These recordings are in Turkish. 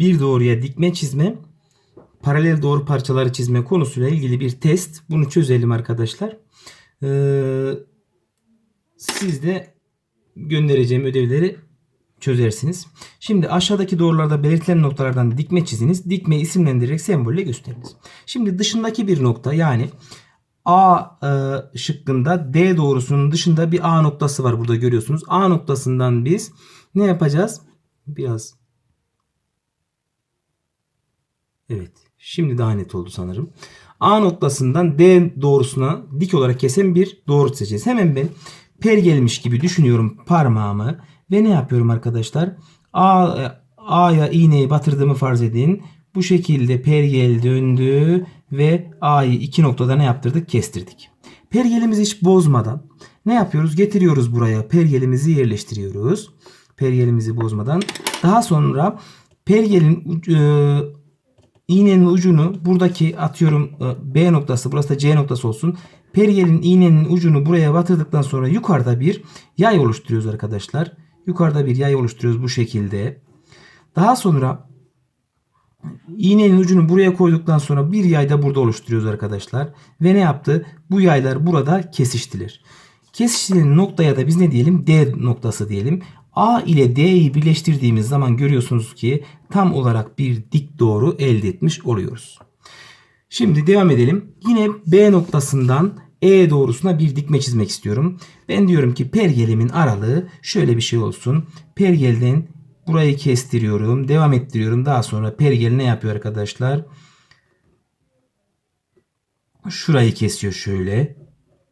bir doğruya dikme çizme, paralel doğru parçaları çizme konusuyla ilgili bir test. Bunu çözelim arkadaşlar. Ee, siz de göndereceğim ödevleri çözersiniz. Şimdi aşağıdaki doğrularda belirtilen noktalardan dikme çiziniz. Dikme isimlendirerek sembolle gösteriniz. Şimdi dışındaki bir nokta yani A e, şıkkında D doğrusunun dışında bir A noktası var burada görüyorsunuz. A noktasından biz ne yapacağız? Biraz Evet. Şimdi daha net oldu sanırım. A noktasından D doğrusuna dik olarak kesen bir doğru çizeceğiz. Hemen ben pergelmiş gibi düşünüyorum parmağımı ve ne yapıyorum arkadaşlar? A A'ya iğneyi batırdığımı farz edin. Bu şekilde pergel döndü ve A'yı iki noktada ne yaptırdık? Kestirdik. Pergelimizi hiç bozmadan ne yapıyoruz? Getiriyoruz buraya pergelimizi yerleştiriyoruz. Pergelimizi bozmadan. Daha sonra pergelin e, iğnenin ucunu buradaki atıyorum e, B noktası burası da C noktası olsun. Pergelin iğnenin ucunu buraya batırdıktan sonra yukarıda bir yay oluşturuyoruz arkadaşlar. Yukarıda bir yay oluşturuyoruz bu şekilde. Daha sonra iğnenin ucunu buraya koyduktan sonra bir yay da burada oluşturuyoruz arkadaşlar. Ve ne yaptı? Bu yaylar burada kesiştiler. Kesiştiğin noktaya da biz ne diyelim? D noktası diyelim. A ile D'yi birleştirdiğimiz zaman görüyorsunuz ki tam olarak bir dik doğru elde etmiş oluyoruz. Şimdi devam edelim. Yine B noktasından E doğrusuna bir dikme çizmek istiyorum. Ben diyorum ki pergelimin aralığı şöyle bir şey olsun. Pergelden burayı kestiriyorum. Devam ettiriyorum. Daha sonra pergel ne yapıyor arkadaşlar? Şurayı kesiyor şöyle.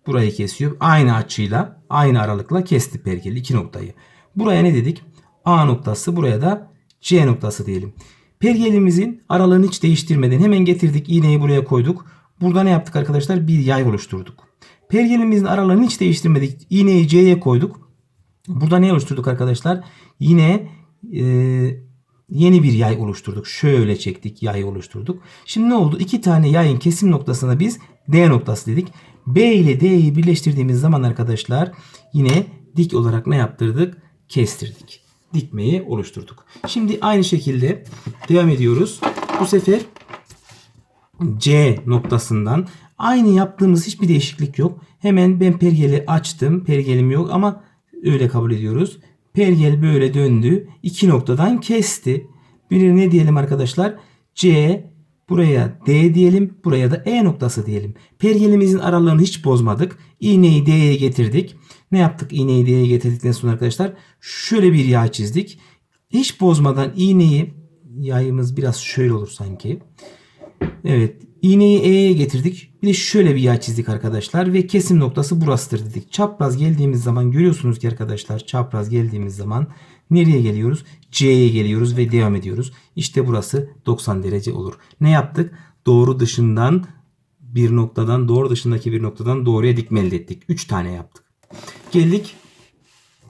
Burayı kesiyor. Aynı açıyla, aynı aralıkla kesti pergel iki noktayı. Buraya ne dedik? A noktası, buraya da C noktası diyelim. Pergelimizin aralığını hiç değiştirmeden hemen getirdik. iğneyi buraya koyduk. Burada ne yaptık arkadaşlar? Bir yay oluşturduk. Pergelimizin aralığını hiç değiştirmedik. İğneyi C'ye koyduk. Burada ne oluşturduk arkadaşlar? Yine e, yeni bir yay oluşturduk. Şöyle çektik yay oluşturduk. Şimdi ne oldu? İki tane yayın kesim noktasına biz D noktası dedik. B ile D'yi birleştirdiğimiz zaman arkadaşlar yine dik olarak ne yaptırdık? Kestirdik. Dikmeyi oluşturduk. Şimdi aynı şekilde devam ediyoruz. Bu sefer C noktasından aynı yaptığımız hiçbir değişiklik yok. Hemen ben pergeli açtım. Pergelim yok ama öyle kabul ediyoruz. Pergel böyle döndü. iki noktadan kesti. Bir ne diyelim arkadaşlar? C buraya D diyelim. Buraya da E noktası diyelim. Pergelimizin aralığını hiç bozmadık. İğneyi D'ye getirdik. Ne yaptık iğneyi D'ye getirdikten sonra arkadaşlar? Şöyle bir yağ çizdik. Hiç bozmadan iğneyi yayımız biraz şöyle olur sanki. Evet. İğneyi E'ye getirdik. Bir de şöyle bir yağ çizdik arkadaşlar. Ve kesim noktası burasıdır dedik. Çapraz geldiğimiz zaman görüyorsunuz ki arkadaşlar çapraz geldiğimiz zaman nereye geliyoruz? C'ye geliyoruz ve devam ediyoruz. İşte burası 90 derece olur. Ne yaptık? Doğru dışından bir noktadan doğru dışındaki bir noktadan doğruya dikme elde ettik. 3 tane yaptık. Geldik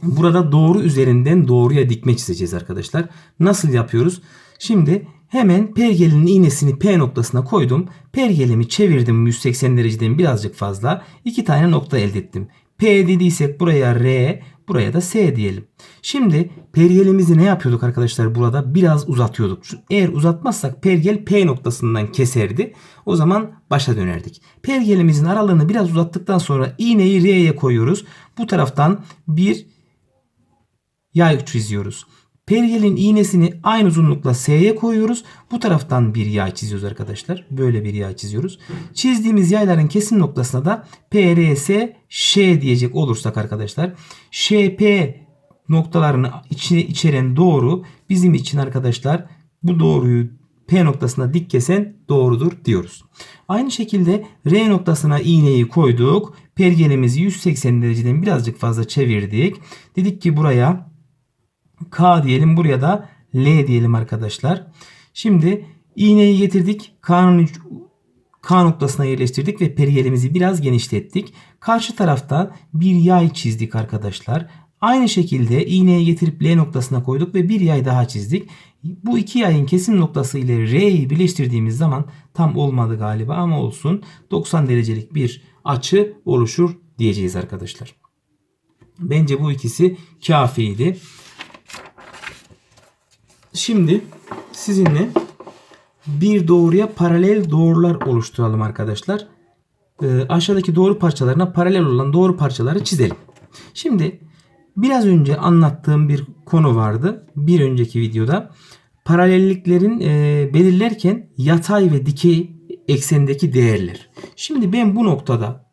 Burada doğru üzerinden doğruya dikme çizeceğiz arkadaşlar. Nasıl yapıyoruz? Şimdi hemen pergelin iğnesini P noktasına koydum. Pergelimi çevirdim 180 dereceden birazcık fazla. İki tane nokta elde ettim. P dediysek buraya R, buraya da S diyelim. Şimdi pergelimizi ne yapıyorduk arkadaşlar burada? Biraz uzatıyorduk. Eğer uzatmazsak pergel P noktasından keserdi. O zaman başa dönerdik. Pergelimizin aralığını biraz uzattıktan sonra iğneyi R'ye koyuyoruz. Bu taraftan bir yay çiziyoruz. Pergelin iğnesini aynı uzunlukla S'ye koyuyoruz. Bu taraftan bir yay çiziyoruz arkadaşlar. Böyle bir yay çiziyoruz. Çizdiğimiz yayların kesim noktasına da PRS Ş diyecek olursak arkadaşlar. ŞP noktalarını içine içeren doğru bizim için arkadaşlar bu doğruyu P noktasına dik kesen doğrudur diyoruz. Aynı şekilde R noktasına iğneyi koyduk. Pergelimizi 180 dereceden birazcık fazla çevirdik. Dedik ki buraya K diyelim buraya da L diyelim arkadaşlar. Şimdi iğneyi getirdik. K'nın K noktasına yerleştirdik ve perigelimizi biraz genişlettik. Karşı tarafta bir yay çizdik arkadaşlar. Aynı şekilde iğneyi getirip L noktasına koyduk ve bir yay daha çizdik. Bu iki yayın kesim noktası ile R'yi birleştirdiğimiz zaman tam olmadı galiba ama olsun 90 derecelik bir açı oluşur diyeceğiz arkadaşlar. Bence bu ikisi kafiydi. Şimdi sizinle bir doğruya paralel doğrular oluşturalım arkadaşlar. Ee, aşağıdaki doğru parçalarına paralel olan doğru parçaları çizelim. Şimdi biraz önce anlattığım bir konu vardı. Bir önceki videoda paralelliklerin e, belirlerken yatay ve dikey eksendeki değerler. Şimdi ben bu noktada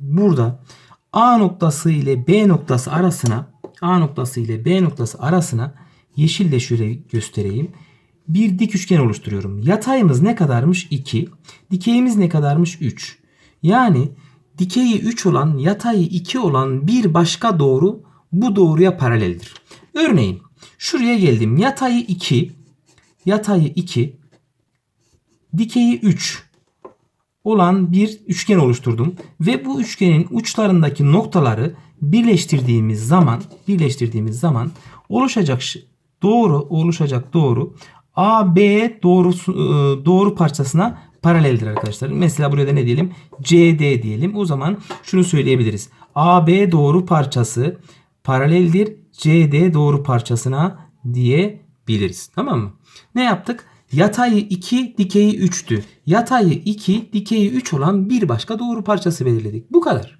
burada A noktası ile B noktası arasına A noktası ile B noktası arasına yeşille şöyle göstereyim. Bir dik üçgen oluşturuyorum. Yatayımız ne kadarmış? 2. Dikeyimiz ne kadarmış? 3. Yani dikeyi 3 olan, yatayı 2 olan bir başka doğru bu doğruya paraleldir. Örneğin şuraya geldim. Yatayı 2, yatayı 2, dikeyi 3 olan bir üçgen oluşturdum ve bu üçgenin uçlarındaki noktaları birleştirdiğimiz zaman birleştirdiğimiz zaman oluşacak doğru oluşacak doğru AB doğrusu e, doğru parçasına paraleldir arkadaşlar. Mesela buraya da ne diyelim? CD diyelim. O zaman şunu söyleyebiliriz. AB doğru parçası paraleldir CD doğru parçasına diyebiliriz. Tamam mı? Ne yaptık? Yatayı 2, dikeyi 3'tü. Yatayı 2, dikeyi 3 olan bir başka doğru parçası belirledik. Bu kadar.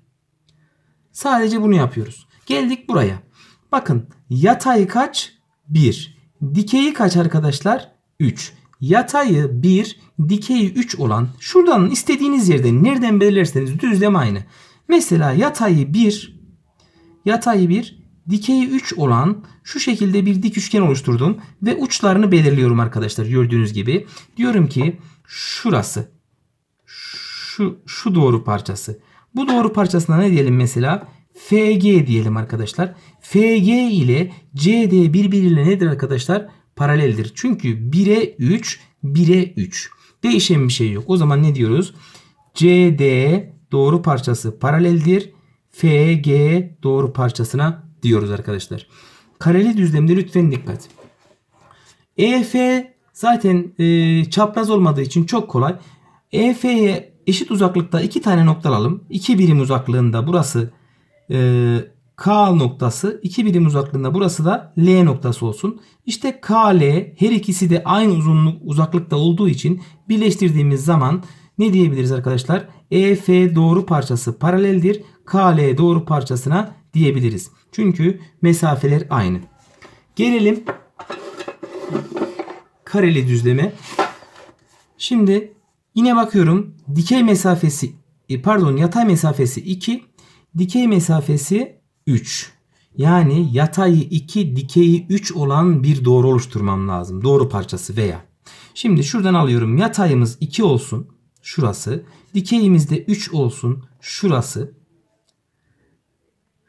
Sadece bunu yapıyoruz. Geldik buraya. Bakın yatayı kaç? 1. Dikeyi kaç arkadaşlar? 3. Yatayı 1, dikeyi 3 olan şuradan istediğiniz yerden nereden belirlerseniz düzlem aynı. Mesela yatayı 1, yatayı 1, dikeyi 3 olan şu şekilde bir dik üçgen oluşturdum ve uçlarını belirliyorum arkadaşlar gördüğünüz gibi. Diyorum ki şurası şu şu doğru parçası. Bu doğru parçasına ne diyelim mesela? FG diyelim arkadaşlar. FG ile CD birbiriyle nedir arkadaşlar? Paraleldir. Çünkü 1'e 3, 1'e 3. Değişen bir şey yok. O zaman ne diyoruz? CD doğru parçası paraleldir. FG doğru parçasına diyoruz arkadaşlar. Kareli düzlemde lütfen dikkat. EF zaten e, çapraz olmadığı için çok kolay. EF'ye eşit uzaklıkta iki tane nokta alalım. 2 birim uzaklığında burası e, K noktası. 2 birim uzaklığında burası da L noktası olsun. İşte KL her ikisi de aynı uzunluk uzaklıkta olduğu için birleştirdiğimiz zaman ne diyebiliriz arkadaşlar? EF doğru parçası paraleldir. KL doğru parçasına diyebiliriz. Çünkü mesafeler aynı. Gelelim kareli düzleme. Şimdi yine bakıyorum. Dikey mesafesi e, pardon yatay mesafesi 2, dikey mesafesi 3. Yani yatayı 2, dikeyi 3 olan bir doğru oluşturmam lazım. Doğru parçası veya. Şimdi şuradan alıyorum. Yatayımız 2 olsun. Şurası. Dikeyimiz de 3 olsun. Şurası.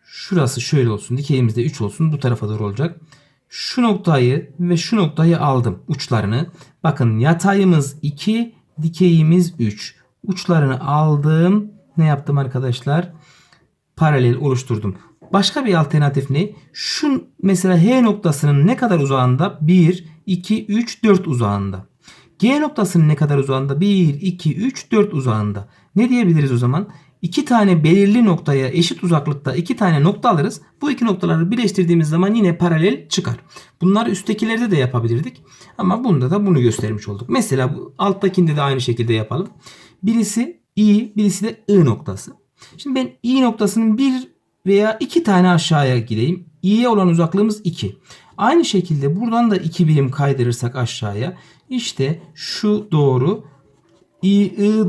Şurası şöyle olsun. Dikeyimiz de 3 olsun. Bu tarafa doğru olacak. Şu noktayı ve şu noktayı aldım uçlarını. Bakın yatayımız 2, dikeyimiz 3. Uçlarını aldım. Ne yaptım arkadaşlar? Paralel oluşturdum. Başka bir alternatif ne? Şu mesela H noktasının ne kadar uzağında? 1, 2, 3, 4 uzağında. G noktasının ne kadar uzağında? 1, 2, 3, 4 uzağında. Ne diyebiliriz o zaman? İki tane belirli noktaya eşit uzaklıkta iki tane nokta alırız. Bu iki noktaları birleştirdiğimiz zaman yine paralel çıkar. Bunları üsttekilerde de yapabilirdik. Ama bunda da bunu göstermiş olduk. Mesela bu alttakinde de aynı şekilde yapalım. Birisi I, birisi de I noktası. Şimdi ben I noktasının bir veya iki tane aşağıya gideyim. İ'ye olan uzaklığımız 2. Aynı şekilde buradan da 2 birim kaydırırsak aşağıya işte şu doğru I, I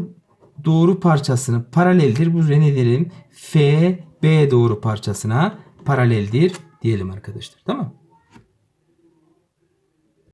doğru parçasını paraleldir. Bu ne diyelim? F, B doğru parçasına paraleldir diyelim arkadaşlar. Tamam